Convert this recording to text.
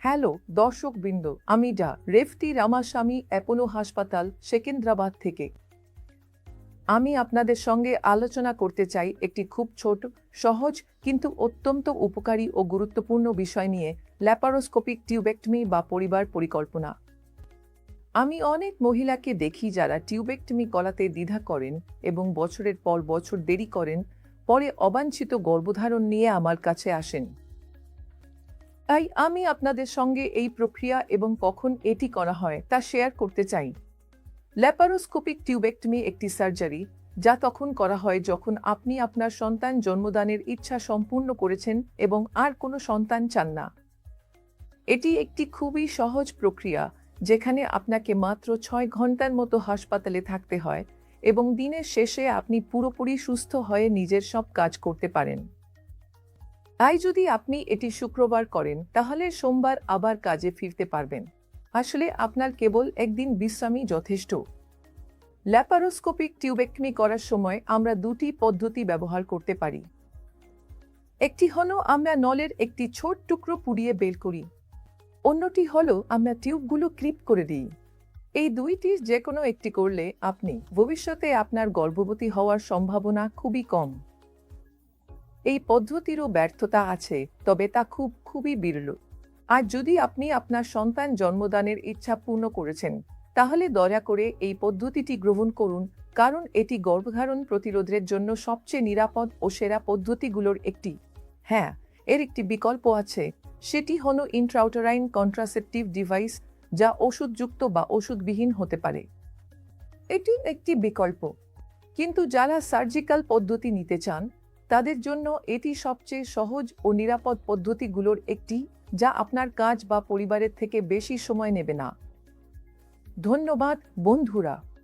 Hello দর্শক বৃন্দ আমি ডা, রেফতি রামাস্বামী, অ্যাপোলো হাসপাতাল, সেকেন্দ্রাবাদ থেকে। আমি আপনাদের সঙ্গে আলোচনা করতে চাই একটি খুব ছোট, সহজ, কিন্তু অত্যন্ত উপকারী ও গুরুত্বপূর্ণ বিষয় নিয়ে, ল্যাপারোস্কোপিক টিউবেক্টমি বা পরিবার পরিকল্পনা। আমি অনেক মহিলাকে দেখি যারা টিউবেক্টমি করাতে দ্বিধা করেন এবং বছরের পর বছর দেরি করেন, পরে অবাঞ্ছিত গর্ভধারণ নিয়ে আমার কাছে আসেন। তাই আমি আপনাদের সঙ্গে এই প্রক্রিয়া এবং কখন এটি করা হয় তা শেয়ার করতে চাই। ল্যাপারোস্কোপিক টিউবেক্টমি একটি সার্জারি যা তখন করা হয় যখন আপনি আপনার সন্তান জন্মদানের ইচ্ছা সম্পূর্ণ করেছেন এবং আর কোনো সন্তান চান না। এটি একটি খুবই সহজ প্রক্রিয়া, যেখানে আপনাকে মাত্র ছয় ঘণ্টার মতো হাসপাতালে থাকতে হয় এবং দিনের শেষে আপনি পুরোপুরি সুস্থ হয়ে নিজের সব কাজ করতে পারেন। তাই যদি আপনি এটি শুক্রবার করেন, তাহলে সোমবার আবার কাজে ফিরতে পারবেন। আসলে আপনার কেবল একদিন বিশ্রামই যথেষ্ট। ল্যাপারোস্কোপিক টিউবেক্টমি করার সময় আমরা দুটি পদ্ধতি ব্যবহার করতে পারি। একটি হল আমরা নলের একটি ছোট টুকরো পুড়িয়ে বের করি। অন্যটি হল আমরা টিউবগুলো ক্লিপ করে দিই। এই দুইটি যে কোনো একটি করলে আপনি ভবিষ্যতে আপনার গর্ভবতী হওয়ার সম্ভাবনা খুবই কম। এই পদ্ধতিরও ব্যর্থতা আছে, তবে তা খুব, খুবই বিরল। আর যদি আপনি আপনার সন্তান জন্মদানের ইচ্ছা পূর্ণ করেছেন, তাহলে দয়া করে এই পদ্ধতিটি গ্রহণ করুন, কারণ এটি গর্ভধারণ প্রতিরোধের জন্য সবচেয়ে নিরাপদ ও সেরা পদ্ধতিগুলোর একটি। হ্যাঁ এর একটি বিকল্প আছে, সেটি হলো ইন্ট্রাউটারাইন কন্ট্রাসেপটিভ ডিভাইস যা ওষুধযুক্ত বা ওষুধবিহীন হতে পারে। এটি একটি বিকল্প। কিন্তু যারা সার্জিক্যাল পদ্ধতি নিতে চান তাদের জন্য এটি সবচেয়ে সহজ ও নিরাপদ পদ্ধতিগুলোর একটি, যা আপনার কাজ বা পরিবারের থেকে বেশি সময় নেবে না। ধন্যবাদ, বন্ধুরা।